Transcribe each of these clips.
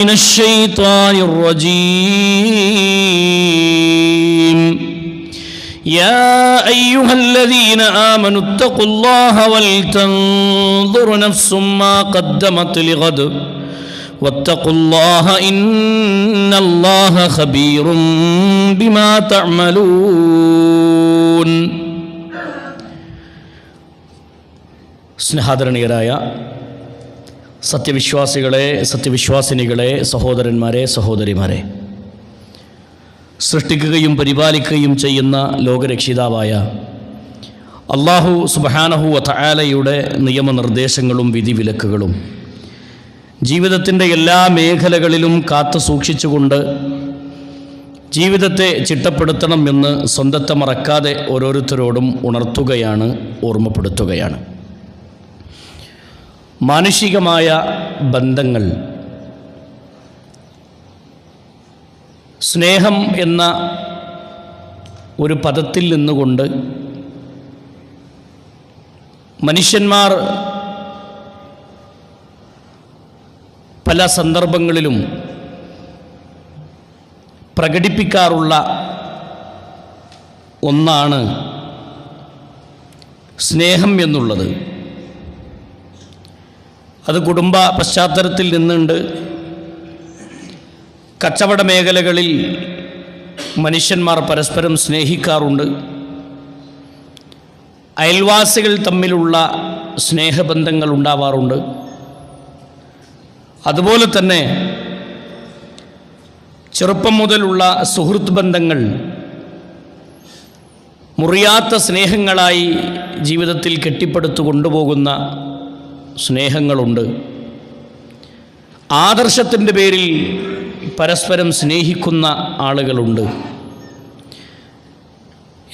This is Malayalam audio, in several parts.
من الشيطان الرجيم يا أيها الذين آمنوا اتقوا الله ولتنظر نفس ما قدمت لغد واتقوا الله إن الله خبير بما تعملون സ്നേഹാദരണീയരായ സത്യവിശ്വാസികളെ സത്യവിശ്വാസിനികളെ സഹോദരന്മാരെ സഹോദരിമാരെ. സൃഷ്ടിക്കുകയും പരിപാലിക്കുകയും ചെയ്യുന്ന ലോകരക്ഷിതാവായ അള്ളാഹു സുബഹാനഹു വതആലയുടെ നിയമനിർദ്ദേശങ്ങളും വിധിവിലക്കുകളും ജീവിതത്തിന്റെ എല്ലാ മേഖലകളിലും കാത്തു സൂക്ഷിച്ചുകൊണ്ട് ജീവിതത്തെ ചിട്ടപ്പെടുത്തണം എന്ന് സ്വന്തത്തെ മറക്കാതെ ഓരോരുത്തരോടും ഉണർത്തുകയാണ് ഓർമ്മപ്പെടുത്തുകയാണ്. മാനുഷികമായ ബന്ധങ്ങൾ. സ്നേഹം എന്ന ഒരു പദത്തിൽ നിന്നുകൊണ്ട് മനുഷ്യന്മാർ പല സന്ദർഭങ്ങളിലും പ്രകടിപ്പിക്കാറുള്ള ഒന്നാണ് സ്നേഹം എന്നുള്ളത്. അത് കുടുംബ പശ്ചാത്തലത്തിൽ നിന്നുണ്ട്. കച്ചവട മേഖലകളിൽ മനുഷ്യന്മാർ പരസ്പരം സ്നേഹിക്കാറുണ്ട്. അയൽവാസികൾ തമ്മിലുള്ള സ്നേഹബന്ധങ്ങൾ ഉണ്ടാവാറുണ്ട്. അതുപോലെ തന്നെ ചെറുപ്പം മുതലുള്ള സുഹൃത്ത് ബന്ധങ്ങൾ മുറിയാത്ത സ്നേഹങ്ങളായി ജീവിതത്തിൽ കെട്ടിപ്പടുത്തു കൊണ്ടുപോകുന്ന സ്നേഹങ്ങളുണ്ട്. ആദർശത്തിന്റെ പേരിൽ പരസ്പരം സ്നേഹിക്കുന്ന ആളുകളുണ്ട്.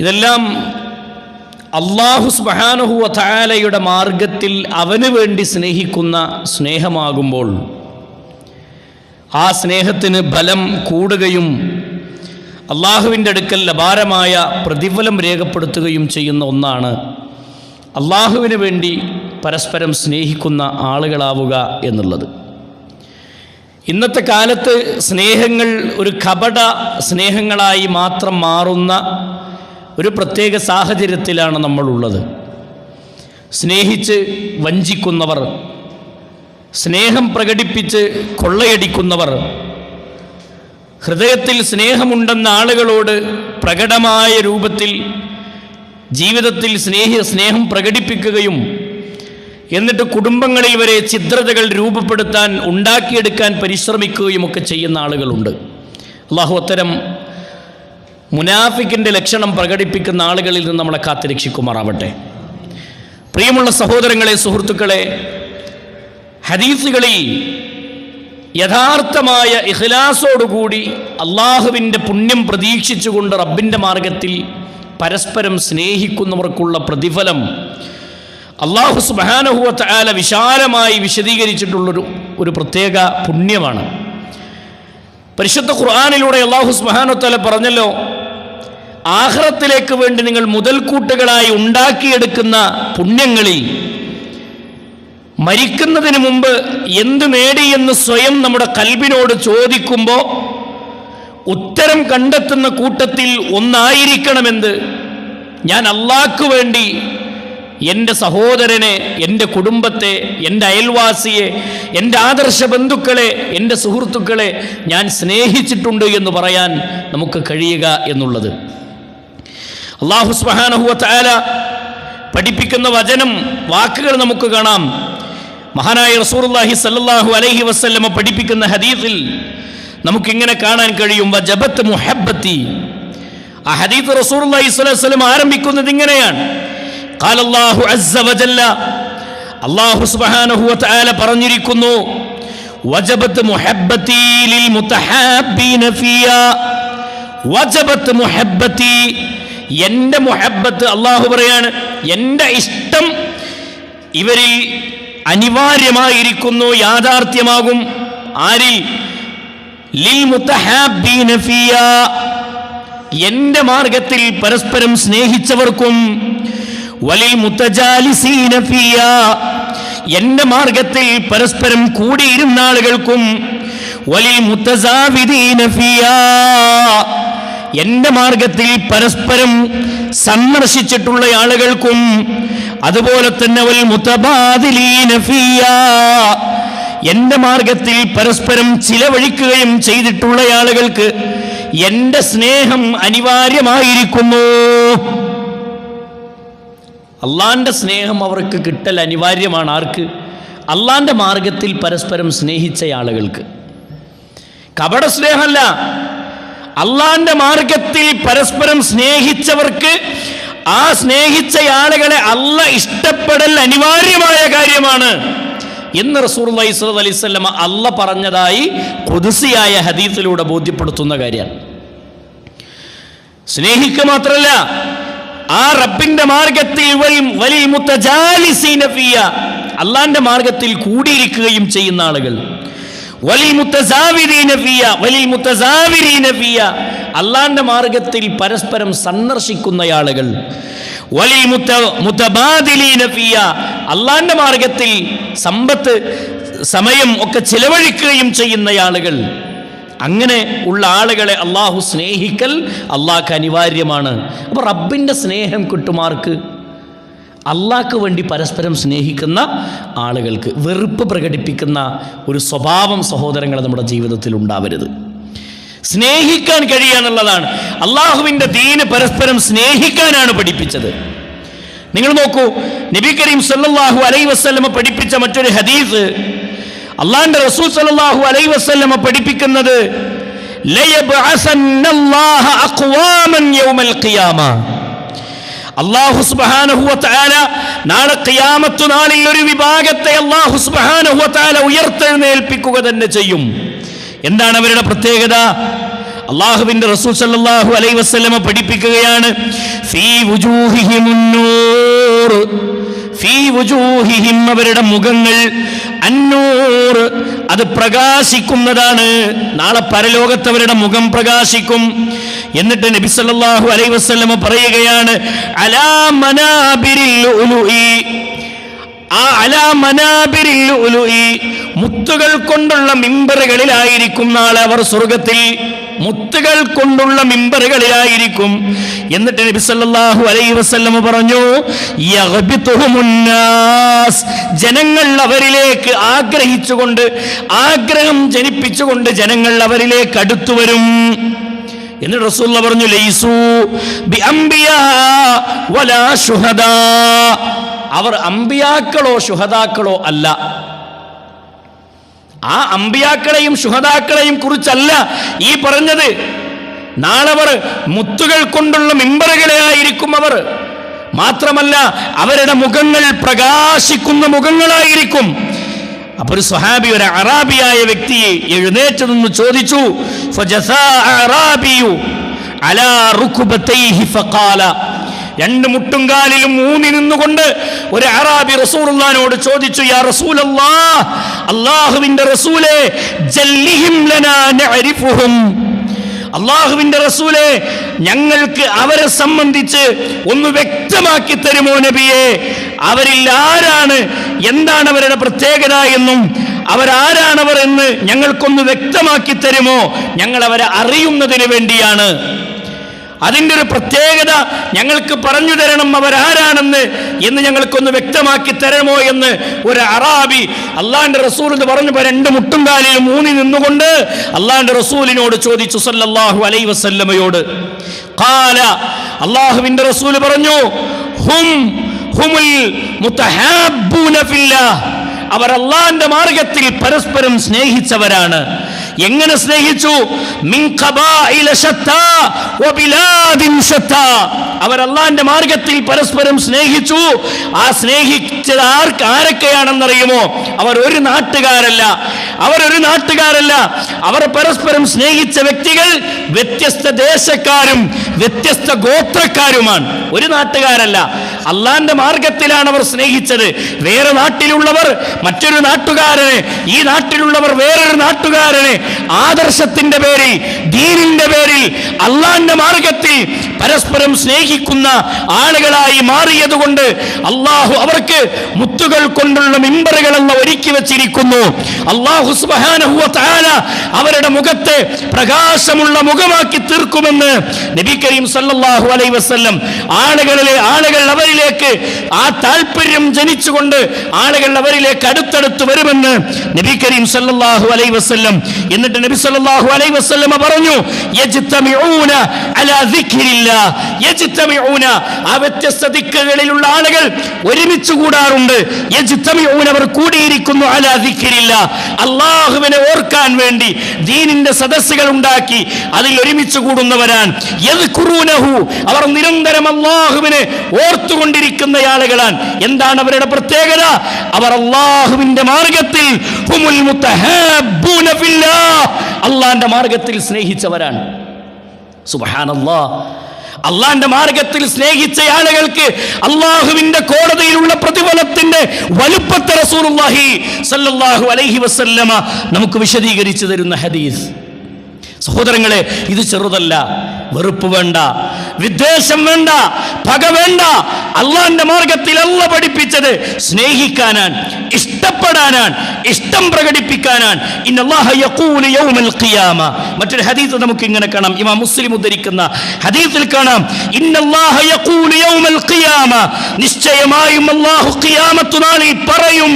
ഇതെല്ലാം അള്ളാഹു സ്ബഹാനുഹുവ താലയുടെ മാർഗത്തിൽ അവന് വേണ്ടി സ്നേഹിക്കുന്ന സ്നേഹമാകുമ്പോൾ ആ സ്നേഹത്തിന് ബലം കൂടുകയും അള്ളാഹുവിന്റെ അടുക്കൽ അപാരമായ പ്രതിഫലം രേഖപ്പെടുത്തുകയും ചെയ്യുന്ന ഒന്നാണ്. അള്ളാഹുവിന് വേണ്ടി പരസ്പരം സ്നേഹിക്കുന്ന ആളുകളാവുക എന്നുള്ളത്. ഇന്നത്തെ കാലത്ത് സ്നേഹങ്ങൾ ഒരു കപട സ്നേഹങ്ങളായി മാത്രം മാറുന്ന ഒരു പ്രത്യേക സാഹചര്യത്തിലാണ് നമ്മളുള്ളത്. സ്നേഹിച്ച് വഞ്ചിക്കുന്നവർ സ്നേഹം പ്രകടിപ്പിച്ച് കൊള്ളയടിക്കുന്നവർ ഹൃദയത്തിൽ സ്നേഹമുണ്ടെന്ന ആളുകളോട് പ്രകടമായ രൂപത്തിൽ ജീവിതത്തിൽ സ്നേഹ സ്നേഹം പ്രകടിപ്പിക്കുകയും എന്നിട്ട് കുടുംബങ്ങളിൽ വരെ ഛിദ്രതകൾ രൂപപ്പെടുത്താൻ ഉണ്ടാക്കിയെടുക്കാൻ പരിശ്രമിക്കുകയും ഒക്കെ ചെയ്യുന്ന ആളുകളുണ്ട്. അള്ളാഹു അത്തരം മുനാഫിക്കിന്റെ ലക്ഷണം പ്രകടിപ്പിക്കുന്ന ആളുകളിൽ നിന്ന് നമ്മളെ കാത്തിരക്ഷിക്കുമാറാവട്ടെ പ്രിയമുള്ള സഹോദരങ്ങളെ സുഹൃത്തുക്കളെ ഹദീസുകളിൽ യഥാർത്ഥമായ ഇഖ്ലാസോടുകൂടി അള്ളാഹുവിന്റെ പുണ്യം പ്രതീക്ഷിച്ചുകൊണ്ട് റബ്ബിന്റെ മാർഗത്തിൽ പരസ്പരം സ്നേഹിക്കുന്നവർക്കുള്ള പ്രതിഫലം അള്ളാഹു സുബാനഹുവത്ത് ആല വിശാലമായി വിശദീകരിച്ചിട്ടുള്ളൊരു ഒരു പ്രത്യേക പുണ്യമാണ്. പരിശുദ്ധ ഖുർആാനിലൂടെ അള്ളാഹു സുബാനുത്തല പറഞ്ഞല്ലോ ആഹ്റത്തിലേക്ക് വേണ്ടി നിങ്ങൾ മുതൽക്കൂട്ടുകളായി ഉണ്ടാക്കിയെടുക്കുന്ന പുണ്യങ്ങളിൽ മരിക്കുന്നതിന് മുമ്പ് എന്ത് നേടിയെന്ന് സ്വയം നമ്മുടെ കൽബിനോട് ചോദിക്കുമ്പോൾ ഉത്തരം കണ്ടെത്തുന്ന കൂട്ടത്തിൽ ഒന്നായിരിക്കണമെന്ന് ഞാൻ അള്ളാഹ്ക്ക് വേണ്ടി എന്റെ സഹോദരനെ എന്റെ കുടുംബത്തെ എന്റെ അയൽവാസിയെ എന്റെ ആദർശ ബന്ധുക്കളെ എന്റെ സുഹൃത്തുക്കളെ ഞാൻ സ്നേഹിച്ചിട്ടുണ്ട് എന്ന് പറയാൻ നമുക്ക് കഴിയുക എന്നുള്ളത്. അള്ളാഹു സ്മഹാനഹുല പഠിപ്പിക്കുന്ന വചനം വാക്കുകൾ നമുക്ക് കാണാം. മഹാനായ റസൂർല്ലാഹി സല്ലാഹു അലൈഹി വസ്ല്ലമ പഠിപ്പിക്കുന്ന ഹദീഫിൽ നമുക്കിങ്ങനെ കാണാൻ കഴിയും. ജബത്ത് മുഹബത്തി ആ ഹദീഫ് റസൂർല്ലാഹി സ്വലൈഹി വസ്ലം ആരംഭിക്കുന്നത് ഇങ്ങനെയാണ്. قال الله عز وجل അള്ളാഹു സുബ്ഹാനഹു വതആല പറഞ്ഞിരിക്കുന്നു വജബത്ത് മുഹബ്ബത്തി ലിൽ മുതഹാബ്ബീന ഫിയ വജബത്ത് മുഹബ്ബത്തി എൻ്റെ മുഹബ്ബത്ത് അള്ളാഹു പറയാണ് എൻ്റെ ഇഷ്ടം ഇവരിൽ അനിവാര്യമായിരിക്കുന്നു യാഥാർത്ഥ്യമാകും ആരിൽ ലിൽ മുതഹാബ്ബീന ഫിയ എൻ്റെ മാർഗത്തിൽ പരസ്പരം സ്നേഹിച്ചവർക്കും വലിൽ മുത്തജാലിസീന ഫിയ എന്റെ മാർഗത്തിൽ പരസ്പരം കൂടിയിരുന്ന ആളുകൾക്കും വലിൽ മുത്തസാവിദീന ഫിയാ എന്റെ മാർഗത്തിൽ പരസ്പരം സന്ദർശിച്ചിട്ടുള്ള ആളുകൾക്കും അതുപോലെ തന്നെ വൽ മുത്തബാദിലീന ഫിയാ എന്റെ മാർഗത്തിൽ പരസ്പരം ചിലവഴിക്കുകയും ചെയ്തിട്ടുള്ള ആളുകൾക്ക് എന്റെ സ്നേഹം അനിവാര്യമായിരിക്കുന്നു അള്ളാന്റെ സ്നേഹം അവർക്ക് കിട്ടൽ അനിവാര്യമാണ് ആർക്ക്? അള്ളാന്റെ മാർഗത്തിൽ പരസ്പരം സ്നേഹിച്ച ആളുകൾക്ക്. കപട സ്നേഹമല്ല. അള്ളാന്റെ മാർഗത്തിൽ പരസ്പരം സ്നേഹിച്ചവർക്ക് ആ സ്നേഹിച്ച ആളുകളെ അല്ല ഇഷ്ടപ്പെടൽ അനിവാര്യമായ കാര്യമാണ്. എന്ന് റസൂർ അലൈഹി അലൈവല്ലമ അല്ല പറഞ്ഞതായി കൊതുസിയായ ഹദീസിലൂടെ ബോധ്യപ്പെടുത്തുന്ന കാര്യമാണ് സ്നേഹിക്കുക മാത്രമല്ല ആ റബ്ബിന്റെ മാർഗത്തിൽ അള്ളാന്റെ മാർഗത്തിൽ കൂടിയിരിക്കുകയും ചെയ്യുന്ന ആളുകൾ. അള്ളാന്റെ മാർഗത്തിൽ പരസ്പരം സന്ദർശിക്കുന്ന ആളുകൾ. അള്ളാന്റെ മാർഗത്തിൽ സമ്പത്ത് സമയം ഒക്കെ ചിലവഴിക്കുകയും ചെയ്യുന്ന ആളുകൾ. അങ്ങനെ ഉള്ള ആളുകളെ അള്ളാഹു സ്നേഹിക്കൽ അള്ളാഹ്ക്ക് അനിവാര്യമാണ്. അപ്പോൾ റബ്ബിന്റെ സ്നേഹം കിട്ടുമാർക്ക്? അള്ളാഹ്ക്ക് വേണ്ടി പരസ്പരം സ്നേഹിക്കുന്ന ആളുകൾക്ക് വെറുപ്പ് പ്രകടിപ്പിക്കുന്ന ഒരു സ്വഭാവം സഹോദരങ്ങൾ നമ്മുടെ ജീവിതത്തിൽ ഉണ്ടാവരുത്. സ്നേഹിക്കാൻ കഴിയുക എന്നുള്ളതാണ്. അള്ളാഹുവിന്റെ ദീന് പരസ്പരം സ്നേഹിക്കാനാണ് പഠിപ്പിച്ചത്. നിങ്ങൾ നോക്കൂ നബി കരീം സല്ലാഹു അലൈ വസ്ലമ പഠിപ്പിച്ച മറ്റൊരു ഹദീസ് അള്ളാന്റെ റസൂൽ സല്ലല്ലാഹു അലൈ വസല്ലമ പഠിപ്പിക്കുന്നത് നാളെ ഖിയാമത്ത് നാളിൽ ഒരു വിഭാഗത്തെ അള്ളാഹു ഉയർത്തെഴുന്നേൽപ്പിക്കുക തന്നെ ചെയ്യും. എന്താണ് അവരുടെ പ്രത്യേകത? അള്ളാഹുവിന്റെ റസൂൽ സല്ലല്ലാഹു അലൈഹി വസല്ലമ പഠിപ്പിക്കുകയാണ് അവരുടെ മുഖങ്ങൾ അന്നൂർ അത് പ്രകാശിക്കുന്നതാണ്. നാളെ പരലോകത്തവരുടെ മുഖം പ്രകാശിക്കും. എന്നിട്ട് നബി സല്ലല്ലാഹു അലൈഹി വസല്ലമ പറയുകയാണ് അലാ ആ അലാ മുത്തുകൾ കൊണ്ടുള്ള മിമ്പറുകളിലായിരിക്കും നാളെ അവർ സ്വർഗത്തിൽ മുത്തുകൾ കൊണ്ടുള്ള മിമ്പറുകളിലായിരിക്കും. എന്നിട്ട് നബി സല്ലല്ലാഹു അലൈഹി വസല്ലം പറഞ്ഞു ജനങ്ങൾ അവരിലേക്ക് ആഗ്രഹിച്ചുകൊണ്ട് ആഗ്രഹം ജനിപ്പിച്ചുകൊണ്ട് ജനങ്ങൾ അവരിലേക്ക് അടുത്തു വരും. എന്നിട്ട് റസൂല്ല പറഞ്ഞു ലൈസു വലാ ശുഹദാ അവർ അമ്പിയാക്കളോ ശുഹദാക്കളോ അല്ല. ആ അമ്പിയാക്കളെയും ശുഹതാക്കളെയും കുറിച്ചല്ല ഈ പറഞ്ഞത്. നാളവർ മുത്തുകൾ കൊണ്ടുള്ള മിമ്പറുകളെ ആയിരിക്കും അവർ. മാത്രമല്ല അവരുടെ മുഖങ്ങൾ പ്രകാശിക്കുന്ന മുഖങ്ങളായിരിക്കും. അപ്പൊ ഒരു സ്വഹാബി ഒരു അറാബിയായ വ്യക്തിയെ എഴുന്നേറ്റ് നിന്ന് ചോദിച്ചു അലാ രണ്ട് മുട്ടുംകാലിലും ഊന്നി നിന്നുകൊണ്ട് ഒരു അറാബി റസൂലുള്ളാനോട് ചോദിച്ചു യാ റസൂൽ അള്ളാഹുവിന്റെ റസൂലേ അള്ളാഹുവിന്റെ റസൂലെ ഞങ്ങൾക്ക് അവരെ സംബന്ധിച്ച് ഒന്ന് വ്യക്തമാക്കി തരുമോ നബിയെ? അവരിൽ ആരാണ് എന്താണ് അവരുടെ പ്രത്യേകത എന്നും അവരാരാണവർ എന്ന് ഞങ്ങൾക്കൊന്ന് വ്യക്തമാക്കി തരുമോ? ഞങ്ങൾ അവരെ അറിയുന്നതിന് വേണ്ടിയാണ്. അതിന്റെ ഒരു പ്രത്യേകത ഞങ്ങൾക്ക് പറഞ്ഞു തരണം അവരാരാണെന്ന് എന്ന് ഞങ്ങൾക്കൊന്ന് വ്യക്തമാക്കി തരണമോ എന്ന് ഒരു അറാബി അള്ളാന്റെ റസൂൽ എന്ന് പറഞ്ഞപ്പോൾ രണ്ട് മുട്ടും കാലിലും മൂന്നി നിന്നുകൊണ്ട് അള്ളാന്റെ റസൂലിനോട് ചോദിച്ചു സല്ലല്ലാഹു അലൈ വസല്ലമയോട്. കാല അള്ളാഹുവിന്റെ റസൂൽ പറഞ്ഞു ഹും ഹുമുൽ മുത്തഹാബ്ബൂന ഫില്ലാഹ്. അവർ അള്ളാന്റെ മാർഗത്തിൽ പരസ്പരം സ്നേഹിച്ചവരാണ്. എങ്ങനെ സ്നേഹിച്ചു? അവർ അല്ലാന്റെ മാർഗത്തിൽ പരസ്പരം സ്നേഹിച്ചു. ആ സ്നേഹിച്ചത് ആർക്ക് ആരൊക്കെയാണെന്നറിയുമോ? അവർ ഒരു നാട്ടുകാരല്ല. അവർ ഒരു നാട്ടുകാരല്ല. അവർ പരസ്പരം സ്നേഹിച്ച വ്യക്തികൾ വ്യത്യസ്ത ദേശക്കാരും വ്യത്യസ്ത ഗോത്രക്കാരുമാണ്. ഒരു നാട്ടുകാരല്ല. അള്ളാന്റെ മാർഗത്തിലാണ് അവർ സ്നേഹിച്ചത്. വേറെ നാട്ടിലുള്ളവർ മറ്റൊരു നാട്ടുകാരനെ ഈ നാട്ടിലുള്ളവർ വേറൊരു നാട്ടുകാരനെ ആദർശത്തിന്റെ പേരിൽ ദീനിന്റെ പേരിൽ അള്ളാന്റെ മാർഗത്തിൽ പരസ്പരം സ്നേഹിക്കുന്ന ആളുകളായി മാറിയതുകൊണ്ട് അള്ളാഹു അവർക്ക് മുത്തുകൾ കൊണ്ടുള്ള മിമ്പറുകളെന്ന് ഒരുക്കി വെച്ചിരിക്കുന്നു. അള്ളാഹു സുബ്ഹാനഹു വ തആല അവരുടെ മുഖത്തെ പ്രകാശമുള്ള മുഖമാക്കി തീർക്കുമെന്ന് നബി കരീം സല്ലല്ലാഹു അലൈഹി വസല്ലം ആളുകളിലെ ആളുകൾ അവരിലേക്ക് ആ താല്പര്യം ജനിച്ചുകൊണ്ട് ആളുകൾ അവരിലേക്ക് അടുത്തടുത്ത് വരുമെന്ന് നബി കരീം സല്ലല്ലാഹു അലൈഹി വസല്ലം എന്നിട്ട് നബി സല്ലല്ലാഹു അലൈഹി വസല്ലം പറഞ്ഞു യജ്തമിഊന അലാ ദിക്രില്ലാ. യജ്തമിഊന ആ വ്യത്യസ്ത ദിക്കുകളിലുള്ള ആളുകൾ ഒരുമിച്ച് കൂടാറുണ്ട്. യജ്തമിഊന അവർ കൂടിയിരിക്കുന്നു അലാ ദിക്രില്ലാ. അള്ളാഹുവിനെ ഓർക്കാൻ വേണ്ടി ദീനിന്റെ സദസ്സുകൾ ഉണ്ടാക്കി അതിൽ ഒരുമിച്ച് കൂടുന്നവരാൻ യദ്കുറൂനഹു അവർ നിരന്തരം അള്ളാഹുവിനെ ഓർത്തുകൊണ്ടിരിക്കുന്ന ആളുകളാണ് എന്താണ് അവരുടെ പ്രത്യേകത? അവർ അള്ളാഹുവിന്റെ മാർഗത്തിൽ. അള്ളാന്റെ മാർഗത്തിൽ സ്നേഹിച്ചവരാണ്. അള്ളാന്റെ മാർഗത്തിൽ സ്നേഹിച്ച ആളുകൾക്ക് അള്ളാഹുവിന്റെ കോടതിയിലുള്ള പ്രതിഫലത്തിന്റെ വലുപ്പത്തെ റസൂലുള്ളാഹി സല്ലല്ലാഹു അലൈഹി വസല്ലമ നമുക്ക് വിശദീകരിച്ചു തരുന്ന ഹദീസ്. സഹോദരങ്ങളെ ഇത് ചെറുതല്ല. വെറുപ്പ് വേണ്ട വിദ്വേഷം വേണ്ട പക വേണ്ട. അള്ളാന്റെ മാർഗത്തിൽ അല്ല പഠിപ്പിച്ചത്. സ്നേഹിക്കാനാണ് ഇഷ്ടപ്പെടാനാണ് ഇഷ്ടം പ്രകടിപ്പിക്കാനാണ് മറ്റൊരു ഹദീസ് നമുക്ക് ഇങ്ങനെ കാണാം. ഇമാ മുസ്ലിം ഉദ്ധരിക്കുന്ന ഹദീസിൽ കാണാം. നിശ്ചയമായും നാളിൽ പറയും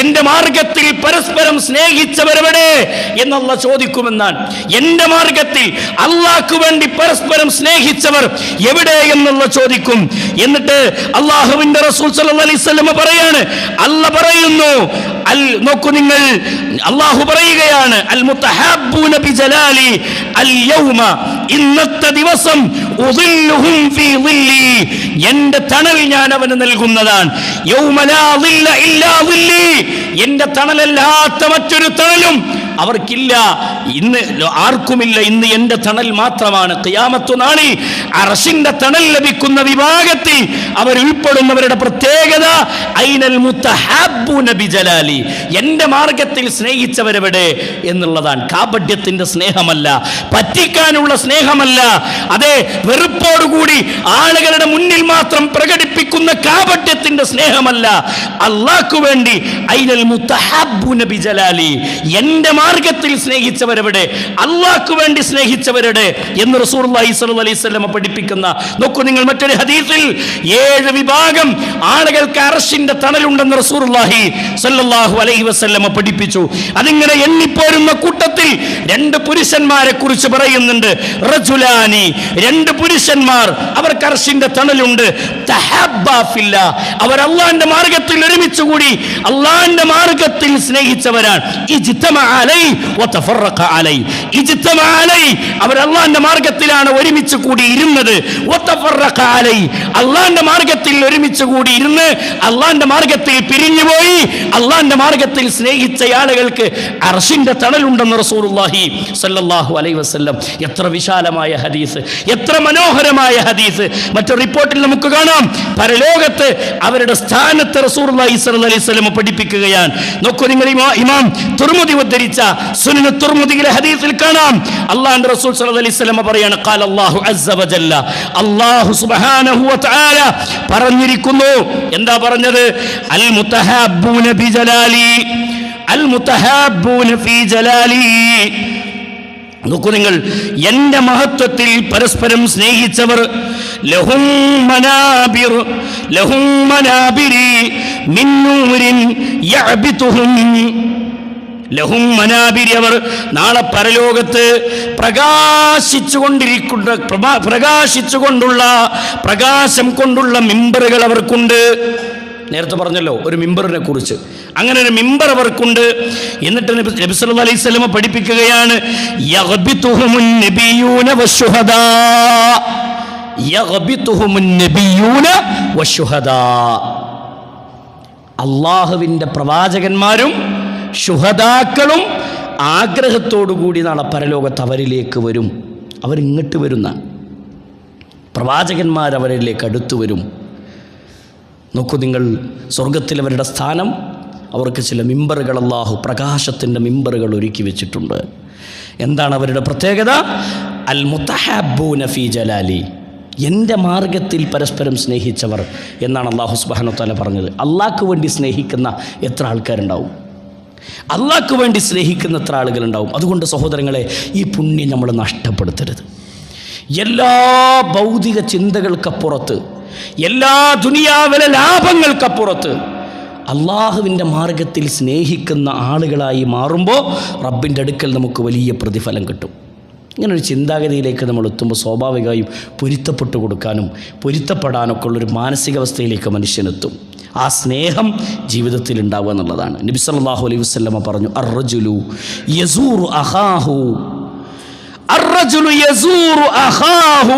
എന്റെ മാർഗത്തിൽ പരസ്പരം സ്നേഹിച്ചവരവിടെ? എന്നുള്ള ചോദിക്കുമെന്നാണ് എന്റെ മാർഗത്തിൽ അള്ളാഹ്ക്ക് വേണ്ടി പരസ്പരം സ്നേഹിച്ചവർ എവിടെ എന്നുള്ള ചോദിക്കും. എന്നിട്ട് അള്ളാഹുവിന്റെ റസൂൽ അലൈസ്മ പറയാണ് അല്ല പറയുന്നു അൽ നോക്കൂ നിങ്ങൾ അള്ളാഹു പറയുകയാണ് അൽ മുത്തഹാബ്ബൂന ബിജലാലി അൽ യൗമ ഇന്നത്തെ ദിവസം ഉദില്ലുഹും ഫീ ളില്ലി എന്റെ തണൽ ഞാൻ അവന് നൽകുന്നതാണ്. യൗമ ലാ ളില്ല ഇല്ലാ ളില്ലി എന്റെ തണലല്ലാത്ത മറ്റൊരു തണലും അവർക്കില്ല. ഇന്ന് ആർക്കുമില്ല. ഇന്ന് എന്റെ തണൽ മാത്രമാണ്. ഖിയാമത്തു നാളി അറസിന്റെ തണൽ ലഭിക്കുന്ന വിഭാഗത്തിൽ അവർ ഉൾപ്പെടുന്നവരുടെ പ്രത്യേകത ഐനൽ നബി ജലാലി എന്റെ മാർഗത്തിൽ സ്നേഹിച്ചവരെവിടെ എന്നുള്ളതാണ്. കാപട്യത്തിന്റെ സ്നേഹമല്ല. പറ്റിക്കാനുള്ള സ്നേഹമല്ല. അതെ വെറുപ്പോടുകൂടി ആളുകളുടെ മുന്നിൽ മാത്രം കാപട്യത്തിന്റെ സ്നേഹമല്ല. അള്ളാഹ്ക്കു വേണ്ടി ഐനൽ നബി ജലാലി എന്റെ മാർഗത്തിൽ സ്നേഹിച്ചവരവിടെ? അള്ളാഹ്ക്കു വേണ്ടി സ്നേഹിച്ചവരുടെ എന്ന് റസൂലുള്ളാഹി സ്വല്ലല്ലാഹി അലൈഹി വസല്ലം പഠിപ്പിക്കുന്ന നോക്കൂ നിങ്ങൾ മറ്റൊരു ഹദീസിൽ ഏഴ് വിഭാഗം ആളുകൾക്ക് അറഷിന്റെ തണലുണ്ടെന്ന് റസൂലുള്ളാഹി സ്വല്ലല്ലാഹു അലൈഹി വസല്ലം പഠിപ്പിച്ചു. അതിങ്ങനെ എണ്ണിപ്പോരുന്ന കൂട്ടത്തിൽ രണ്ട് പുരുഷന്മാരെ കുറിച്ച് പറയുന്നുണ്ട്. റജുലാനി രണ്ട് പുരുഷന്മാർ അവർക്ക് അർഷിന്റെ തണലുണ്ട്. തഹബ്ബാ അവർ അള്ളാന്റെ മാർഗത്തിൽ ഒരുമിച്ച് കൂടി അള്ളാന്റെ മാർഗത്തിൽ സ്നേഹിച്ചവരാണ്. അവർ അള്ളാന്റെ മാർഗത്തിലാണ് ഒരുമിച്ച് കൂടി ഇരുന്നത്. അള്ളാന്റെ മാർഗത്തിൽ ഒരുമിച്ച് കൂടി ഇരുന്ന് അള്ളാന്റെ മാർഗത്തിൽ പിരിഞ്ഞുപോയി അള്ളാന്റെ മാർഗത്തിൽ സ്നേഹിച്ച ആളുകൾക്ക് അർഷിന്റെ തണലുണ്ടെന്ന് റസൂർഹി സല്ലാഹു അലൈ വസ്ല്ലം. എത്ര വിശാലമായ ഹദീസ്. എത്ര മനോഹരമായ ഹദീസ്. മറ്റൊരു റിപ്പോർട്ടിൽ നമുക്ക് കാണാം. പരലോകത്ത് അവരുടെ സ്ഥാനത്ത് സ്വല്ലല്ലാഹി അലൈഹി പഠിപ്പിക്കുകയാണ്. നോക്കൂ നിങ്ങൾ ഇമാം തുർമുദി ഉദ്ധരിച്ച സുനിന് തുർമുദിയിലെ ഹദീസിൽ കാണാം. അള്ളാഹുവിന്റെ റസൂൽ സല്ലല്ലാഹു അലൈഹി വസല്ലം പറയാണ് ഖാല അല്ലാഹു അല്ലാഹു സുബ്ഹാനഹു പറഞ്ഞിരിക്കുന്നു. എന്താ പറഞ്ഞത്? അൽ മുതഹബ്ബൂന ബി ജലാലി. അൽ മുത്തഹാബ്ബൂന ഫീ ജലാലി. നോക്കൂ നിങ്ങൾ എന്റെ മഹത്വത്തിൽ പരസ്പരം സ്നേഹിച്ചവർ അവർ നാളെ പരലോകത്ത് പ്രകാശിച്ചുകൊണ്ടിരിക്കുന്ന പ്രകാശിച്ചുകൊണ്ടുള്ള പ്രകാശം കൊണ്ടുള്ള മിമ്പറുകൾ അവർക്കുണ്ട്. നേരത്തെ പറഞ്ഞല്ലോ ഒരു മിമ്പറിനെ കുറിച്ച്. അങ്ങനെ ഒരു മിമ്പർ അവർക്കുണ്ട്. എന്നിട്ട് നബി അലൈഹി സ്വലമ പഠിപ്പിക്കുകയാണ് അള്ളാഹുവിന്റെ പ്രവാചകന്മാരും ശുഹദാക്കളും ആഗ്രഹത്തോടു കൂടി നാളെ പരലോകത്ത് അവരിലേക്ക് വരും. അവരിങ്ങോട്ട് വരുന്ന പ്രവാചകന്മാരവരിലേക്ക് അടുത്തു വരും. നോക്കൂ നിങ്ങൾ സ്വർഗത്തിലവരുടെ സ്ഥാനം. അവർക്ക് ചില മിമ്പറുകൾ അള്ളാഹു പ്രകാശത്തിന്റെ മിമ്പറുകൾ ഒരുക്കി വെച്ചിട്ടുണ്ട്. എന്താണ് അവരുടെ പ്രത്യേകത? അൽ മുത്തഹാബു നഫി ജലാലി. എന്റെ മാർഗത്തിൽ പരസ്പരം സ്നേഹിച്ചവർ എന്നാണ് അള്ളാഹു സുബാനു താല പറഞ്ഞത്. അള്ളാഹ്ക്ക് വേണ്ടി സ്നേഹിക്കുന്ന എത്ര ആൾക്കാരുണ്ടാവും? അള്ളാഹ്ക്ക് വേണ്ടി സ്നേഹിക്കുന്ന എത്ര ആളുകളുണ്ടാവും? അതുകൊണ്ട് സഹോദരങ്ങളെ ഈ പുണ്യം നമ്മൾ നഷ്ടപ്പെടുത്തരുത്. എല്ലാ ഭൗതിക ചിന്തകൾക്കപ്പുറത്ത് എല്ലാ ദുനിയാവിലെ ലാഭങ്ങൾക്കപ്പുറത്ത് അള്ളാഹുവിന്റെ മാർഗത്തിൽ സ്നേഹിക്കുന്ന ആളുകളായി മാറുമ്പോൾ റബ്ബിന്റെ അടുക്കൽ നമുക്ക് വലിയ പ്രതിഫലം കിട്ടും. ഇങ്ങനൊരു ചിന്താഗതിയിലേക്ക് നമ്മൾ എത്തുമ്പോൾ സ്വാഭാവികമായും പൊരുത്തപ്പെട്ടു കൊടുക്കാനും പൊരുത്തപ്പെടാനൊക്കെ ഉള്ളൊരു മാനസികാവസ്ഥയിലേക്ക് മനുഷ്യനെത്തും ആ സ്നേഹം ജീവിതത്തിൽ ഉണ്ടാവുക എന്നുള്ളതാണ്. നബി സല്ലാഹു അലൈഹി വസ്ലമ പറഞ്ഞു അർജുലു യസൂർ അഹാഹു അർജുലു അഹാഹു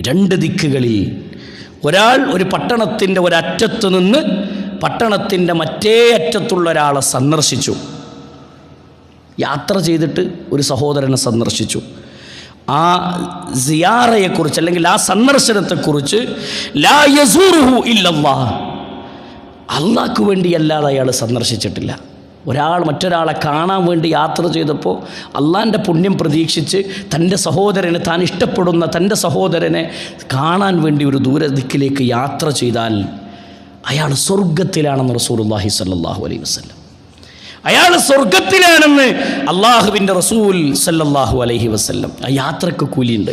രണ്ട് ദിക്കുകളിൽ. ഒരാൾ ഒരു പട്ടണത്തിന്റെ ഒരറ്റത്ത് നിന്ന് പട്ടണത്തിന്റെ മറ്റേ അറ്റത്തുള്ള ഒരാളെ സന്ദർശിച്ചു. യാത്ര ചെയ്തിട്ട് ഒരു സഹോദരനെ സന്ദർശിച്ചു. ആ സിയാറയെക്കുറിച്ച് അല്ലെങ്കിൽ ആ സന്ദർശനത്തെക്കുറിച്ച് ലാ യസൂറുഹു ഇല്ലല്ലാ അള്ളാഹ്ക്ക് വേണ്ടിയല്ലാതെ അയാൾ സന്ദർശിച്ചിട്ടില്ല. ഒരാൾ മറ്റൊരാളെ കാണാൻ വേണ്ടി യാത്ര ചെയ്തപ്പോൾ അള്ളാന്റെ പുണ്യം പ്രതീക്ഷിച്ച് തന്റെ സഹോദരനെ താൻ ഇഷ്ടപ്പെടുന്ന തന്റെ സഹോദരനെ കാണാൻ വേണ്ടി ഒരു ദൂരദിക്കിലേക്ക് യാത്ര ചെയ്താൽ അയാൾ സ്വർഗത്തിലാണെന്ന് റസൂലുള്ളാഹി സല്ലാഹു അലൈഹി വസ്ലം അയാൾ സ്വർഗത്തിലാണെന്ന് അള്ളാഹുവിന്റെ റസൂൽ സല്ലാഹു അലൈഹി വസല്ലം. ആ യാത്രയ്ക്ക് കൂലിയുണ്ട്.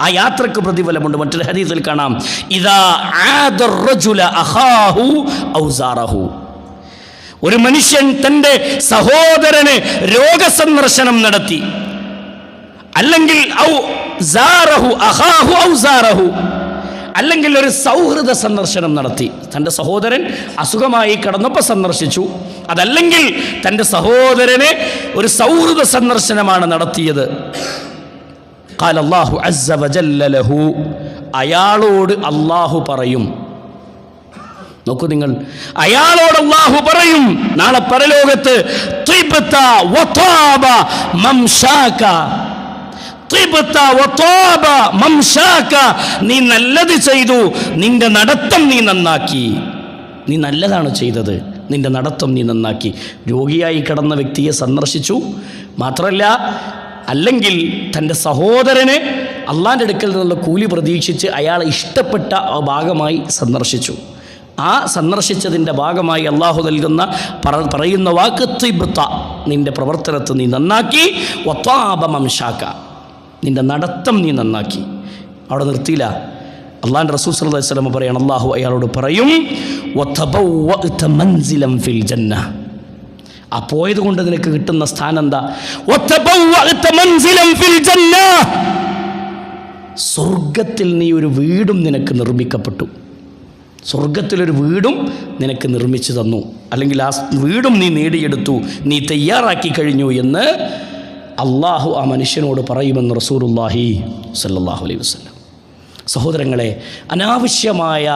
ആ യാത്രയ്ക്ക് പ്രതിഫലമുണ്ട്. മറ്റൊരു ഹദീസിൽ കാണാം. ഇതാ റജുല ഒരു മനുഷ്യൻ തന്റെ സഹോദരന് രോഗസന്ദർശനം നടത്തി. അല്ലെങ്കിൽ ഔ അഹാഹു ഔ അല്ലെങ്കിൽ ഒരു സൗഹൃദ സന്ദർശനം നടത്തി. തന്റെ സഹോദരൻ അസുഖമായി കടന്നപ്പോൾ സന്ദർശിച്ചു. അതല്ലെങ്കിൽ തന്റെ സഹോദരനെ ഒരു സൗഹൃദ സന്ദർശനമാണ് നടത്തിയത്. കാലല്ലാഹു അയാളോട് അള്ളാഹു പറയും നോക്കൂ നിങ്ങൾ. അയാളോട് അള്ളാഹു പറയും നാളെ പരലോകത്ത് നീ നല്ലത് ചെയ്തു നിന്റെ നടത്തം നീ നന്നാക്കി. നീ നല്ലതാണ് ചെയ്തത് നിന്റെ നടത്തം നീ നന്നാക്കി. രോഗിയായി കിടന്ന വ്യക്തിയെ സന്ദർശിച്ചു. മാത്രമല്ല അല്ലെങ്കിൽ തന്റെ സഹോദരനെ അള്ളാന്റെ അടുക്കൽ നിന്നുള്ള കൂലി പ്രതീക്ഷിച്ച് അയാളെ ഇഷ്ടപ്പെട്ട ഭാഗമായി സന്ദർശിച്ചു. ആ സന്ദർശിച്ചതിന്റെ ഭാഗമായി അള്ളാഹു നൽകുന്ന പറ പറയുന്ന വാക്ക് ത്രിബത്ത നിന്റെ പ്രവർത്തനത്തെ നീ നന്നാക്കി. ഒത്താപമംശാക്ക നിന്റെ നടത്തം നീ നന്നാക്കി. അവിടെ നിർത്തിയില്ല. അള്ളാന്റെ റസൂൽ വസല്ലം പറയണം അള്ളാഹു അയാളോട് പറയും "വതബവ്വഅ്ത മൻസിലൻ ഫിൽ ജന്ന ആ പോയത് കൊണ്ട് നിനക്ക് കിട്ടുന്ന സ്ഥാനം എന്താ? "വതബവ്വഅ്ത മൻസിലൻ ഫിൽ ജന്ന സ്വർഗത്തിൽ നീ ഒരു വീടും നിനക്ക് നിർമ്മിക്കപ്പെട്ടു. സ്വർഗത്തിലൊരു വീടും നിനക്ക് നിർമ്മിച്ചു തന്നു. അല്ലെങ്കിൽ ആ വീടും നീ നേടിയെടുത്തു. നീ തയ്യാറാക്കി കഴിഞ്ഞു എന്ന് അള്ളാഹു ആ മനുഷ്യനോട് പറയുമെന്ന് റസൂലുല്ലാഹി സല്ലാഹു അലൈഹി വസ്ലം സഹോദരങ്ങളെ അനാവശ്യമായ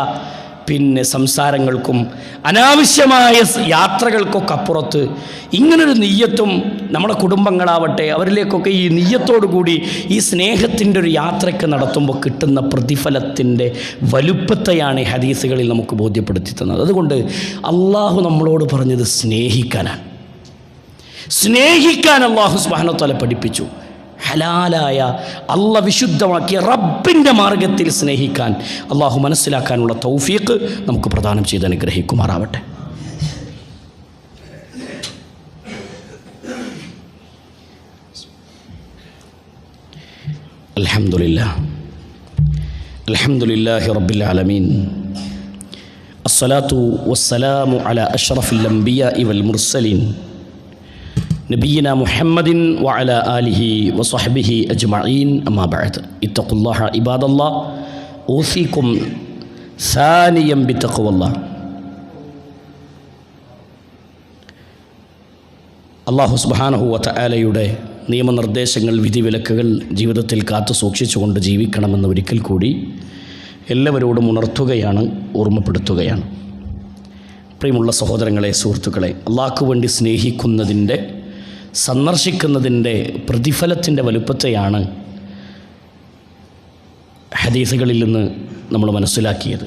പിന്നെ സംസാരങ്ങൾക്കും അനാവശ്യമായ യാത്രകൾക്കൊക്കെ അപ്പുറത്ത് ഇങ്ങനൊരു നെയ്യത്തും നമ്മുടെ കുടുംബങ്ങളാവട്ടെ അവരിലേക്കൊക്കെ ഈ നെയ്യത്തോടു കൂടി ഈ സ്നേഹത്തിന്റെ ഒരു യാത്രയ്ക്ക് നടത്തുമ്പോൾ കിട്ടുന്ന പ്രതിഫലത്തിന്റെ വലുപ്പത്തെയാണ് ഈ ഹദീസുകളിൽ നമുക്ക് ബോധ്യപ്പെടുത്തി തന്നത്. അതുകൊണ്ട് അള്ളാഹു നമ്മളോട് പറഞ്ഞത് സ്നേഹിക്കാനാണ്. സ്നേഹിക്കാൻ അള്ളാഹു സ്മഹനത്തോലെ പഠിപ്പിച്ചു. ഹലാലായ അള്ള വിശുദ്ധമാക്കിയ റബ്ബിന്റെ മാർഗത്തിൽ സ്നേഹിക്കാൻ അള്ളാഹു മനസ്സിലാക്കാനുള്ള തൗഫീഖ് നമുക്ക് പ്രദാനം ചെയ്ത് അനുഗ്രഹിക്കുമാറാവട്ടെ. അലഹമില്ല അലഹമുല്ലാഹി റബ്ബിൽ ആലമീൻ. അസ്സലാത്തു വസ്സലാമു അല അഷ്റഫുൽ അംബിയ ഇവൽ മുർസലീൻ. നബീന മുഹമ്മദിൻ വഅല ആലിഹി വസഹബിഹി അജ്മഈൻ. അമ്മാബഅത്ത് ഇത്തഖുല്ലാഹ ഇബാദല്ലാ. ഓസിക്കും സാനിയം ബിത്തഖുവല്ല. അള്ളാഹു സുബാനഹുവത്ത ആലയുടെ നിയമനിർദ്ദേശങ്ങൾ വിധിവിലക്കുകൾ ജീവിതത്തിൽ കാത്തു സൂക്ഷിച്ചുകൊണ്ട് ജീവിക്കണമെന്ന് ഒരിക്കൽ കൂടി എല്ലാവരോടും ഉണർത്തുകയാണ് ഓർമ്മപ്പെടുത്തുകയാണ്. പ്രിയമുള്ള സഹോദരങ്ങളെ സുഹൃത്തുക്കളെ അള്ളാഹ്ക്ക് വേണ്ടി സ്നേഹിക്കുന്നതിന്റെ സന്ദർശിക്കുന്നതിന്റെ പ്രതിഫലത്തിന്റെ വലുപ്പത്തെയാണ് ഹദീസുകളിൽ നിന്ന് നമ്മൾ മനസ്സിലാക്കിയത്.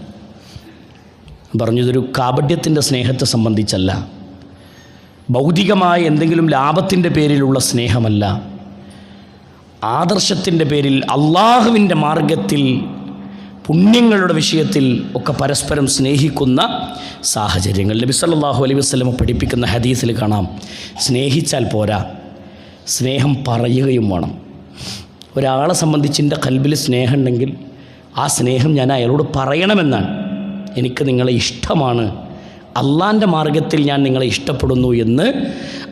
പറഞ്ഞതൊരു കാപട്യത്തിന്റെ സ്നേഹത്തെ സംബന്ധിച്ചല്ല ഭൗതികമായ എന്തെങ്കിലും ലാഭത്തിന്റെ പേരിലുള്ള സ്നേഹമല്ല ആദർശത്തിന്റെ പേരിൽ അള്ളാഹുവിന്റെ മാർഗത്തിൽ പുണ്യങ്ങളുടെ വിഷയത്തിൽ ഒക്കെ പരസ്പരം സ്നേഹിക്കുന്ന സാഹചര്യങ്ങൾ. നബി സല്ലല്ലാഹു അലൈഹി വസ്ലമ പഠിപ്പിക്കുന്ന ഹദീസിൽ കാണാം. സ്നേഹിച്ചാൽ പോരാ. സ്നേഹം പറയുകയും വേണം. ഒരാളെ സംബന്ധിച്ച് എന്റെ കൽബിൽ സ്നേഹമുണ്ടെങ്കിൽ ആ സ്നേഹം ഞാൻ അയാളോട് പറയണമെന്നാണ്. എനിക്ക് നിങ്ങളെ ഇഷ്ടമാണ്. അള്ളാന്റെ മാർഗത്തിൽ ഞാൻ നിങ്ങളെ ഇഷ്ടപ്പെടുന്നു എന്ന്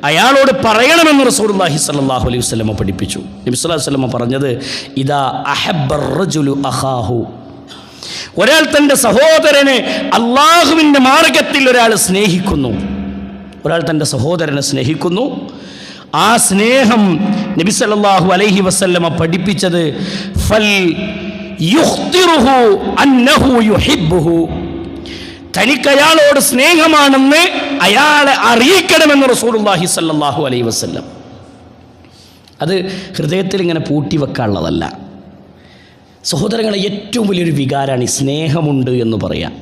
അയാളോട് പറയണമെന്ന് റസൂലുള്ളാഹി സല്ലാഹു അലൈഹി വസ്ലമ പഠിപ്പിച്ചു. നബി സ്വല്ലല്ലാഹു അലൈഹി വസല്ലമ പറഞ്ഞത് ഇതാ അഹബ്ബർ അഹാഹു ഒരാൾ തന്റെ സഹോദരനെ അള്ളാഹുവിന്റെ മാർഗത്തിൽ ഒരാൾ സ്നേഹിക്കുന്നു. ഒരാൾ തന്റെ സഹോദരനെ സ്നേഹിക്കുന്നു. ആ സ്നേഹം നബി സല്ലല്ലാഹു അലൈഹി വസല്ലമ പഠിപ്പിച്ചത് ഫൽ അന്നഹു തനിക്ക് അയാളോട് സ്നേഹമാണെന്ന് അയാളെ അറിയിക്കണമെന്ന് റസൂലുള്ളാഹി സല്ലല്ലാഹു അലൈഹി വസല്ലം. അത് ഹൃദയത്തിൽ ഇങ്ങനെ പൂട്ടി വെക്കാനുള്ളതല്ല സഹോദരങ്ങളെ ഏറ്റവും വലിയൊരു വികാരമാണ് ഈ സ്നേഹമുണ്ട് എന്ന് പറയാം.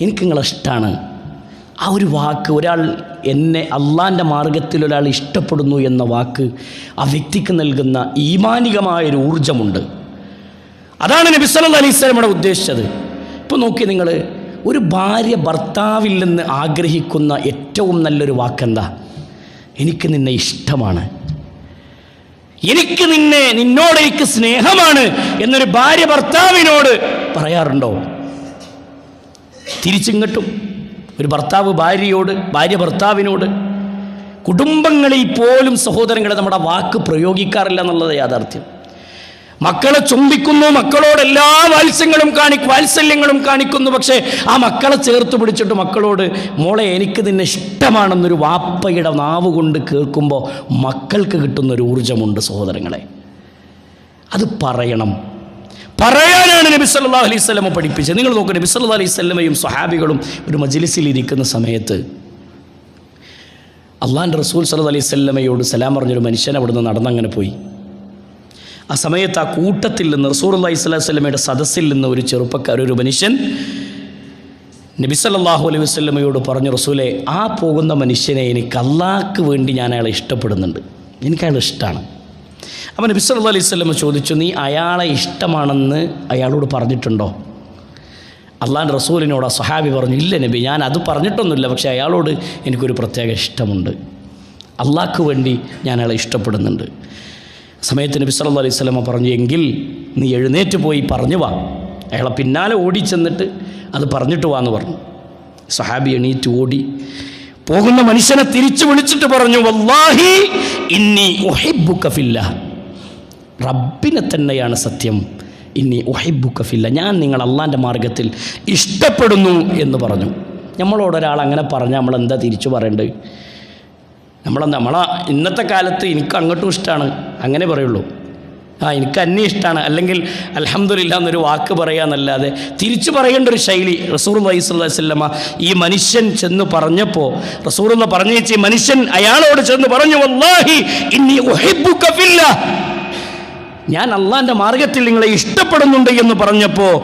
എനിക്ക് നിങ്ങളെ ഇഷ്ടമാണ് ആ ഒരു വാക്ക് ഒരാൾ എന്നെ അള്ളാന്റെ മാർഗത്തിൽ ഒരാൾ ഇഷ്ടപ്പെടുന്നു എന്ന വാക്ക് ആ വ്യക്തിക്ക് നൽകുന്ന ഈമാനികമായൊരു ഊർജമുണ്ട് അതാണ് നബി സല്ല അലൈഹി വസല്ലമയുടെ ഉദ്ദേശിച്ചത്. ഇപ്പോൾ നോക്കി നിങ്ങൾ ഒരു ഭാര്യ ഭർത്താവിൽ നിന്ന് ആഗ്രഹിക്കുന്ന ഏറ്റവും നല്ലൊരു വാക്കെന്താ? എനിക്ക് നിന്നെ ഇഷ്ടമാണ്. എനിക്ക് നിന്നെ നിന്നോട് എനിക്ക് സ്നേഹമാണ് എന്നൊരു ഭാര്യ ഭർത്താവിനോട് പറയാറുണ്ടോ? തിരിച്ചിങ്ങട്ടും. ഒരു ഭർത്താവ് ഭാര്യയോട് ഭാര്യ ഭർത്താവിനോട്. കുടുംബങ്ങളിൽ പോലും സഹോദരങ്ങളെ നമ്മുടെ വാക്ക് പ്രയോഗിക്കാറില്ല എന്നുള്ളത് യാഥാർത്ഥ്യം. മക്കളെ ചുംബിക്കുന്നു മക്കളോട് എല്ലാ വാത്സ്യങ്ങളും കാണി വാത്സല്യങ്ങളും കാണിക്കുന്നു. പക്ഷേ ആ മക്കളെ ചേർത്ത് പിടിച്ചിട്ട് മക്കളോട് മോളെ എനിക്ക് നിന്നെ ഇഷ്ടമാണെന്നൊരു വാപ്പയുടെ നാവ് കൊണ്ട് കേൾക്കുമ്പോൾ മക്കൾക്ക് കിട്ടുന്നൊരു ഊർജമുണ്ട് സഹോദരങ്ങളെ. അത് പറയണം. പറയാനാണ് നബി സല്ലല്ലാഹു അലൈഹി സ്വലമ പഠിപ്പിച്ചത്. നിങ്ങൾ നോക്കൂ നബി സല്ലല്ലാഹു അലൈഹി സ്വലമയും സ്വഹാബികളും ഒരു മജ്ലിസിൽ ഇരിക്കുന്ന സമയത്ത് അള്ളാന്റെ റസൂൽ സല്ലല്ലാഹു അലൈഹി സ്വലമയോട് സലാം പറഞ്ഞൊരു മനുഷ്യൻ അവിടുന്ന് നടന്നങ്ങനെ പോയി. ആ സമയത്ത് ആ കൂട്ടത്തിൽ നിന്ന് റസൂർ അള്ളഹി സ്വലാഹു വല്ലമയുടെ സദസ്സിൽ നിന്ന് ഒരു ചെറുപ്പക്കാർ ഒരു മനുഷ്യൻ നബി സല്ലല്ലാഹു അലൈഹി വസല്ലമയോട് പറഞ്ഞു റസൂലെ ആ പോകുന്ന മനുഷ്യനെ എനിക്ക് അള്ളാഹ്ക്ക് വേണ്ടി ഞാൻ അയാളെ ഇഷ്ടപ്പെടുന്നുണ്ട്. എനിക്ക് അയാൾ ഇഷ്ടമാണ് അപ്പോൾ നബി സല്ലല്ലാഹു അലൈഹി വസല്ലമ ചോദിച്ചു നീ അയാളെ ഇഷ്ടമാണെന്ന് അയാളോട് പറഞ്ഞിട്ടുണ്ടോ? അള്ളാൻ റസൂലിനോട് ആ സഹാബി പറഞ്ഞു ഇല്ല നബി ഞാൻ അത് പറഞ്ഞിട്ടൊന്നുമില്ല പക്ഷേ അയാളോട് എനിക്കൊരു പ്രത്യേക ഇഷ്ടമുണ്ട്. അള്ളാഹ്ക്ക് വേണ്ടി ഞാൻ അയാളെ ഇഷ്ടപ്പെടുന്നുണ്ട്. സമയത്ത് നബി സല്ലല്ലാഹു അലൈഹി സ്വലമ പറഞ്ഞു എങ്കിൽ നീ എഴുന്നേറ്റ് പോയി പറഞ്ഞു വാ. അയാളെ പിന്നാലെ ഓടിച്ചെന്നിട്ട് അത് പറഞ്ഞിട്ട് വാ എന്ന് പറഞ്ഞു. സഹാബി എണീറ്റ് ഓടി. പോകുന്ന മനുഷ്യനെ തിരിച്ചു വിളിച്ചിട്ട് പറഞ്ഞു വല്ലാഹി ഇന്നി ഉഹിബ്ബുക കഫില്ല റബ്ബിനെ തന്നെയാണ് സത്യം. ഇന്നി ഉഹിബ്ബുക കഫില്ല ഞാൻ നിങ്ങൾ അള്ളാന്റെ മാർഗത്തിൽ ഇഷ്ടപ്പെടുന്നു എന്ന് പറഞ്ഞു. നമ്മളോടൊരാൾ അങ്ങനെ പറഞ്ഞാൽ നമ്മൾ എന്താ തിരിച്ചു പറയേണ്ടത്? നമ്മളെ നമ്മളെ ഇന്നത്തെ കാലത്ത് എനിക്ക് അങ്ങോട്ടും ഇഷ്ടമാണ് അങ്ങനെ പറയുള്ളൂ. ആ എനിക്ക് അന്യ ഇഷ്ടമാണ് അല്ലെങ്കിൽ അലഹമ്മദില്ല എന്നൊരു വാക്ക് പറയാന്നല്ലാതെ തിരിച്ചു പറയേണ്ട ഒരു ശൈലി റസൂർ വൈസ്വല്ലമ്മ ഈ മനുഷ്യൻ ചെന്ന് പറഞ്ഞപ്പോൾ റസൂർ പറഞ്ഞു വെച്ച് മനുഷ്യൻ അയാളോട് ചെന്ന് പറഞ്ഞു വല്ലാഹി ഇനി ഞാൻ അള്ളാന്റെ മാർഗത്തിൽ നിങ്ങളെ ഇഷ്ടപ്പെടുന്നുണ്ട് എന്ന് പറഞ്ഞപ്പോൾ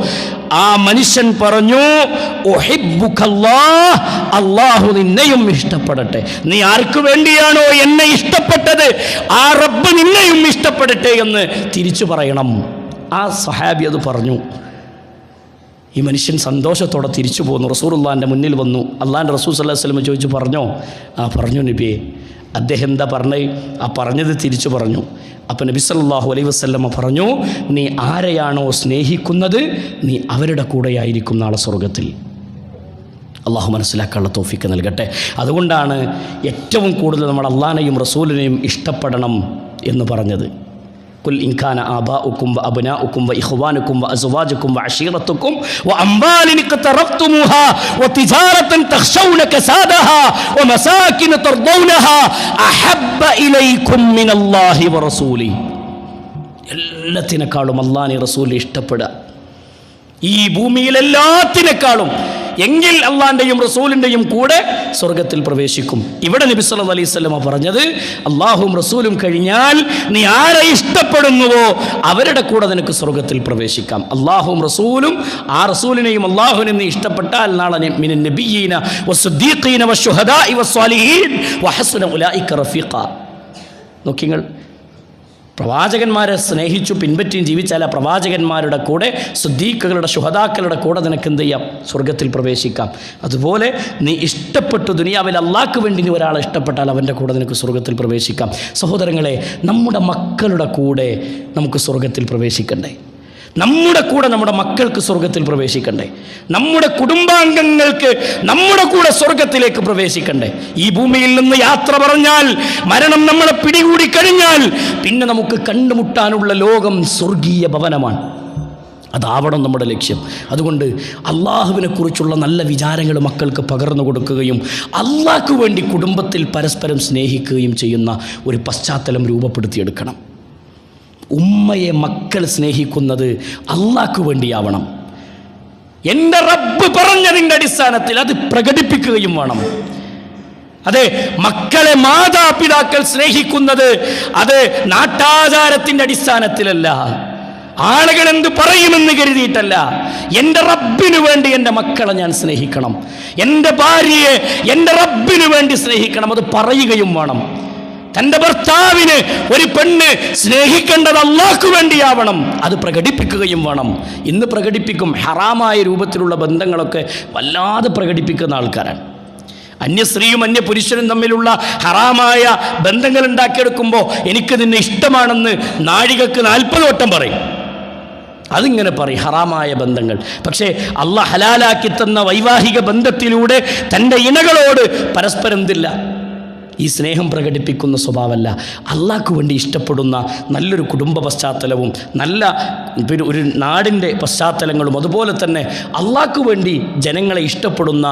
ആ മനുഷ്യൻ പറഞ്ഞു "ഉഹിബ്ബുക്കല്ലാഹ്, അള്ളാഹു നിന്നെയും ഇഷ്ടപ്പെടട്ടെ. നീ ആർക്കു വേണ്ടിയാണോ എന്നെ ഇഷ്ടപ്പെട്ടത്? ആ റബ്ബ് നിന്നെയും ഇഷ്ടപ്പെടട്ടെ എന്ന് തിരിച്ചു പറയണം. ആ സഹാബി അത് പറഞ്ഞു. ഈ മനുഷ്യൻ സന്തോഷത്തോടെ തിരിച്ചു പോന്നു. റസൂറുല്ലാന്റെ മുന്നിൽ വന്നു. അള്ളാന്റെ റസൂസ് സല്ലാഹു വസ്ലമ ചോദിച്ചു പറഞ്ഞോ? ആ പറഞ്ഞു നബിയെ അദ്ദേഹം എന്താ പറഞ്ഞത് ആ പറഞ്ഞത് തിരിച്ചു പറഞ്ഞു. അപ്പം നബി സല്ലല്ലാഹു അലൈഹി വസല്ലമ പറഞ്ഞു നീ ആരെയാണോ സ്നേഹിക്കുന്നത് നീ അവരുടെ കൂടെയായിരിക്കും നാളെ സ്വർഗത്തിൽ അള്ളാഹു മനസ്സിലാക്കാനുള്ള തോഫിക്ക് നൽകട്ടെ. അതുകൊണ്ടാണ് ഏറ്റവും കൂടുതൽ നമ്മൾ അള്ളാനെയും റസൂലിനെയും ഇഷ്ടപ്പെടണം എന്ന് പറഞ്ഞത്. قل إن كان آباؤكم وأبناؤكم وإخوانكم وأزواجكم وعشيرتكم وأموال اقترفتموها وتجارة تخشون كسادها ومساكن ترضونها أحب إليكم من الله ورسوله എല്ലാത്തിനേക്കാളും അള്ളാനെ റസൂലിനെ ഇഷ്ടപ്പെടുക ഈ ഭൂമിയിൽ എല്ലാത്തിനേക്കാളും എങ്കിൽ അള്ളാന്റെയും റസൂലിന്റെയും കൂടെ സ്വർഗത്തിൽ പ്രവേശിക്കും. ഇവിടെ നബി സല്ലു അലൈഹി പറഞ്ഞത് അള്ളാഹും റസൂലും കഴിഞ്ഞാൽ നീ ആരെ ഇഷ്ടപ്പെടുന്നുവോ അവരുടെ കൂടെ നിനക്ക് സ്വർഗത്തിൽ പ്രവേശിക്കാം. അള്ളാഹും റസൂലും ആ റസൂലിനെയും അള്ളാഹുവിനെ നീ ഇഷ്ടപ്പെട്ടാൽ നാളെ നബിയീന നോക്കിങ്ങൾ പ്രവാചകന്മാരെ സ്നേഹിച്ചു പിൻപറ്റിയും ജീവിച്ചാൽ ആ പ്രവാചകന്മാരുടെ കൂടെ സുദ്ദീഖകളുടെ ശുഹതാക്കളുടെ കൂടെ നിനക്ക് എന്ത് ചെയ്യാം? സ്വർഗത്തിൽ പ്രവേശിക്കാം. അതുപോലെ നീ ഇഷ്ടപ്പെട്ടു ദുനിയാവിൽ അള്ളാഹ്ക്ക് വേണ്ടി നീ ഒരാളെ ഇഷ്ടപ്പെട്ടാൽ അവന്റെ കൂടെ നിനക്ക് സ്വർഗത്തിൽ പ്രവേശിക്കാം. സഹോദരങ്ങളെ നമ്മുടെ മക്കളുടെ കൂടെ നമുക്ക് സ്വർഗത്തിൽ പ്രവേശിക്കണ്ടേ? നമ്മുടെ കൂടെ നമ്മുടെ മക്കൾക്ക് സ്വർഗത്തിൽ പ്രവേശിക്കണ്ടേ. നമ്മുടെ കുടുംബാംഗങ്ങൾക്ക് നമ്മുടെ കൂടെ സ്വർഗത്തിലേക്ക് പ്രവേശിക്കണ്ടേ. ഈ ഭൂമിയിൽ നിന്ന് യാത്ര പറഞ്ഞാൽ മരണം നമ്മളെ പിടികൂടി കഴിഞ്ഞാൽ പിന്നെ നമുക്ക് കണ്ടുമുട്ടാനുള്ള ലോകം സ്വർഗീയ ഭവനമാണ്. അതാവണം നമ്മുടെ ലക്ഷ്യം. അതുകൊണ്ട് അള്ളാഹുവിനെ കുറിച്ചുള്ള നല്ല വിചാരങ്ങൾ മക്കൾക്ക് പകർന്നു കൊടുക്കുകയും അള്ളാഹ്ക്ക് വേണ്ടി കുടുംബത്തിൽ പരസ്പരം സ്നേഹിക്കുകയും ചെയ്യുന്ന ഒരു പശ്ചാത്തലം രൂപപ്പെടുത്തിയെടുക്കണം. ഉമ്മയെ മക്കൾ സ്നേഹിക്കുന്നത് അള്ളാഹ്ക്ക് വേണ്ടിയാവണം. എന്റെ റബ്ബ് പറഞ്ഞതിന്റെ അടിസ്ഥാനത്തിൽ അത് പ്രകടിപ്പിക്കുകയും വേണം. അതെ മക്കളെ മാതാപിതാക്കൾ സ്നേഹിക്കുന്നത് അത് നാട്ടാചാരത്തിന്റെ അടിസ്ഥാനത്തിലല്ല. ആളുകൾ എന്ത് പറയുമെന്ന് കരുതിയിട്ടല്ല. എന്റെ റബ്ബിന് വേണ്ടി എന്റെ മക്കളെ ഞാൻ സ്നേഹിക്കണം. എന്റെ ഭാര്യയെ എന്റെ റബ്ബിന് വേണ്ടി സ്നേഹിക്കണം. അത് പറയുകയും വേണം. തന്റെ ഭർത്താവിന് ഒരു പെണ്ണ് സ്നേഹിക്കേണ്ടത് അള്ളാഹ്ക്ക് വേണ്ടിയാവണം. അത് പ്രകടിപ്പിക്കുകയും വേണം. ഇന്ന് പ്രകടിപ്പിക്കും. ഹറാമായ രൂപത്തിലുള്ള ബന്ധങ്ങളൊക്കെ വല്ലാതെ പ്രകടിപ്പിക്കുന്ന ആൾക്കാരാണ്. അന്യ സ്ത്രീയും അന്യ പുരുഷനും തമ്മിലുള്ള ഹറാമായ ബന്ധങ്ങൾ ഉണ്ടാക്കിയെടുക്കുമ്പോൾ എനിക്ക് നിന്നെ ഇഷ്ടമാണെന്ന് നാഴികക്ക് നാൽപ്പത് വട്ടം പറയും. അതിങ്ങനെ പറയും ഹറാമായ ബന്ധങ്ങൾ. പക്ഷേ അള്ളാഹ് ഹലാലാക്കി തന്ന വൈവാഹിക ബന്ധത്തിലൂടെ തന്റെ ഇണകളോട് പരസ്പരം എന്തില്ല? ഈ സ്നേഹം പ്രകടിപ്പിക്കുന്ന സ്വഭാവമല്ല. അള്ളാഹ്ക്ക് വേണ്ടി ഇഷ്ടപ്പെടുന്ന നല്ലൊരു കുടുംബ പശ്ചാത്തലവും നല്ല പിന്നെ ഒരു നാടിന്റെ പശ്ചാത്തലങ്ങളും അതുപോലെ തന്നെ അള്ളാഹ്ക്ക് വേണ്ടി ജനങ്ങളെ ഇഷ്ടപ്പെടുന്ന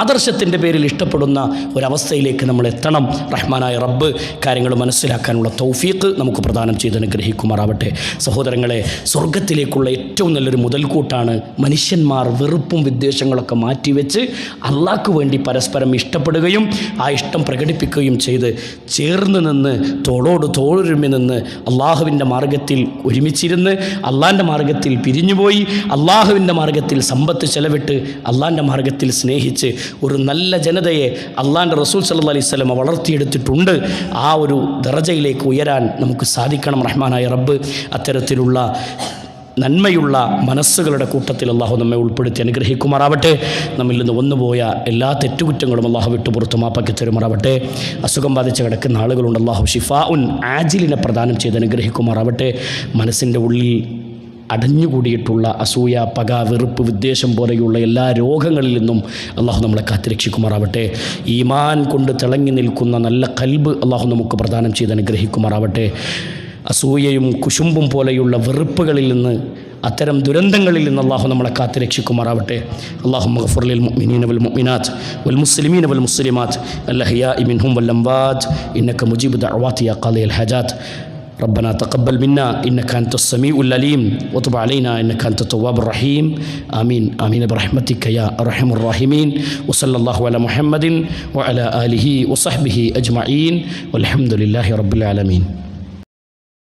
ആദർശത്തിന്റെ പേരിൽ ഇഷ്ടപ്പെടുന്ന ഒരവസ്ഥയിലേക്ക് നമ്മൾ എത്തണം. റഹ്മാനായ റബ്ബ് കാര്യങ്ങൾ മനസ്സിലാക്കാനുള്ള തൗഫീഖ് നമുക്ക് പ്രദാനം ചെയ്ത് അനുഗ്രഹിക്കുമാറാവട്ടെ. സഹോദരങ്ങളെ സ്വർഗത്തിലേക്കുള്ള ഏറ്റവും നല്ലൊരു മുതൽക്കൂട്ടാണ് മനുഷ്യന്മാർ വെറുപ്പും വിദ്വേഷങ്ങളൊക്കെ മാറ്റിവെച്ച് അള്ളാഹ്ക്ക് വേണ്ടി പരസ്പരം ഇഷ്ടപ്പെടുകയും ആ ഇഷ്ടം പ്രകടിപ്പിക്കുകയും ചെയ്ത് ചേർന്ന് നിന്ന് തോളോട് തോളൊരുമി നിന്ന് അള്ളാഹുവിന്റെ മാർഗത്തിൽ ഒരുമിച്ചിരുന്ന് അള്ളാഹിന്റെ മാർഗത്തിൽ പിരിഞ്ഞുപോയി അള്ളാഹുവിന്റെ മാർഗത്തിൽ സമ്പത്ത് ചെലവിട്ട് അള്ളാന്റെ മാർഗത്തിൽ സ്നേഹിച്ച് ഒരു നല്ല ജനതയെ അള്ളാന്റെ റസൂൽ സല്ല അലൈഹി സ്വലമ വളർത്തിയെടുത്തിട്ടുണ്ട്. ആ ഒരു ദറജയിലേക്ക് ഉയരാൻ നമുക്ക് സാധിക്കണം റഹ്മാനായ റബ്ബ്. അത്തരത്തിലുള്ള നന്മയുള്ള മനസ്സുകളുടെ കൂട്ടത്തിൽ അള്ളാഹു നമ്മെ ഉൾപ്പെടുത്തി അനുഗ്രഹിക്കുമാറാവട്ടെ. നമ്മിൽ നിന്ന് വന്നുപോയ എല്ലാ തെറ്റുകുറ്റങ്ങളും അള്ളാഹു വിട്ടു പുറത്തു മാപ്പാക്കി തരുമാറാവട്ടെ. അസുഖം ബാധിച്ച് കിടക്കുന്ന ആളുകളുണ്ട്. അള്ളാഹു ഷിഫാ ഉൻ ആജിലിനെ പ്രദാനം ചെയ്ത് അനുഗ്രഹിക്കുമാറാവട്ടെ. മനസ്സിന്റെ ഉള്ളിൽ അടഞ്ഞുകൂടിയിട്ടുള്ള അസൂയ പക വെറുപ്പ് വിദ്വേഷം പോലെയുള്ള എല്ലാ രോഗങ്ങളിൽ നിന്നും അള്ളാഹു നമ്മളെ കാത്തിരക്ഷിക്കുമാറാവട്ടെ. ഈമാൻ കൊണ്ട് തിളങ്ങി നിൽക്കുന്ന നല്ല കൽബ് അള്ളാഹു നമുക്ക് പ്രദാനം ചെയ്ത് അനുഗ്രഹിക്കുമാറാവട്ടെ. അസൂയയും കുശുമ്പും പോലെയുള്ള വെറുപ്പുകളിൽ നിന്ന് അത്തരം ദുരന്തങ്ങളിൽ നിന്ന് അള്ളാഹു നമ്മളെ കാത്തു രക്ഷിക്കുമാറാവട്ടെ അള്ളാഹു മഹഫുറിൽ മുഅ്മിനീന വൽ മുഅ്മിനാത്ത് വൽ മുസ്ലിമീന വൽ മുസ്ലിമാത്ത്. അല്ലഹിയാഇ ഇമിൻഹും വൽ അംവാത്ത്. ഇന്നക മുജീബ് ദഅവാതി യാ ഖാദിയൽ ഹജാത്ത്. ربنا تقبل منا إنك أنت السميع العليم وتب علينا إنك أنت التواب الرحيم. آمين. آمين برحمتك يا أرحم الراحمين. وصلى الله على محمد وعلى آله وصحبه أجمعين. والحمد لله رب العالمين.